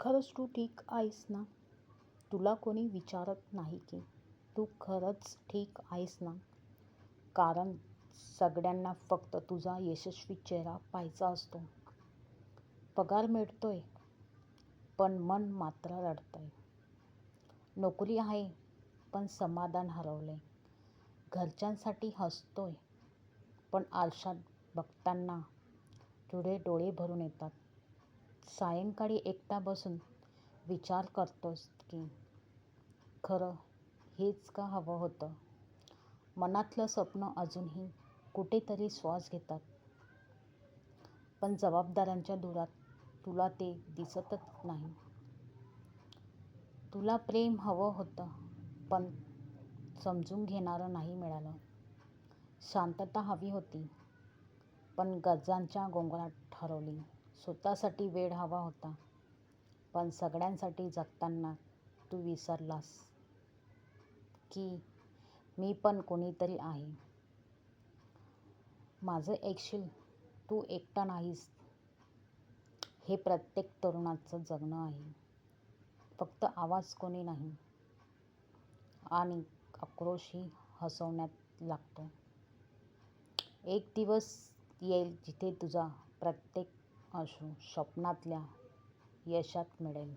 खरंच तू ठीक आहेस ना? तुला कोणी विचारत नाही की तू खरंच ठीक आहेस ना? कारण सगळ्यांना फक्त तुझा यशस्वी चेहरा पाहायचा असतो. पगार मिळतोय पण मन मात्र रडतंय. नोकरी आहे पण समाधान हरवलंय. घरच्यांसाठी हसतोय पण आरशात बघताना तुझे डोळे भरून येतात. सायंकाळी एकटा बसून विचार करतोस की खरं हेच का हवं होतं? मनातलं स्वप्न अजूनही कुठेतरी श्वास घेतात. पण जबाबदाऱ्यांच्या धुरात तुला ते दिसतच नाही. तुला प्रेम हवं होतं पण समजून घेणारं नाही मिळालं. शांतता हवी होती पण गरजांच्या गोंगाट हरवली स्वतःसाठी वेळ हवा होता. पण सगळ्यांसाठी जगताना तू विसरलास की मी पण कोणीतरी आहे. माझं ऐकशील? तू एकटा नाहीस. हे प्रत्येक तरुणाचं जगणं आहे. फक्त आवाज कोणी नाही. आणि आक्रोशही हसवण्यात लागतो. एक दिवस येईल जिथे तुझा प्रत्येक अश्रू स्वप्नातल्या यशात मिळेल.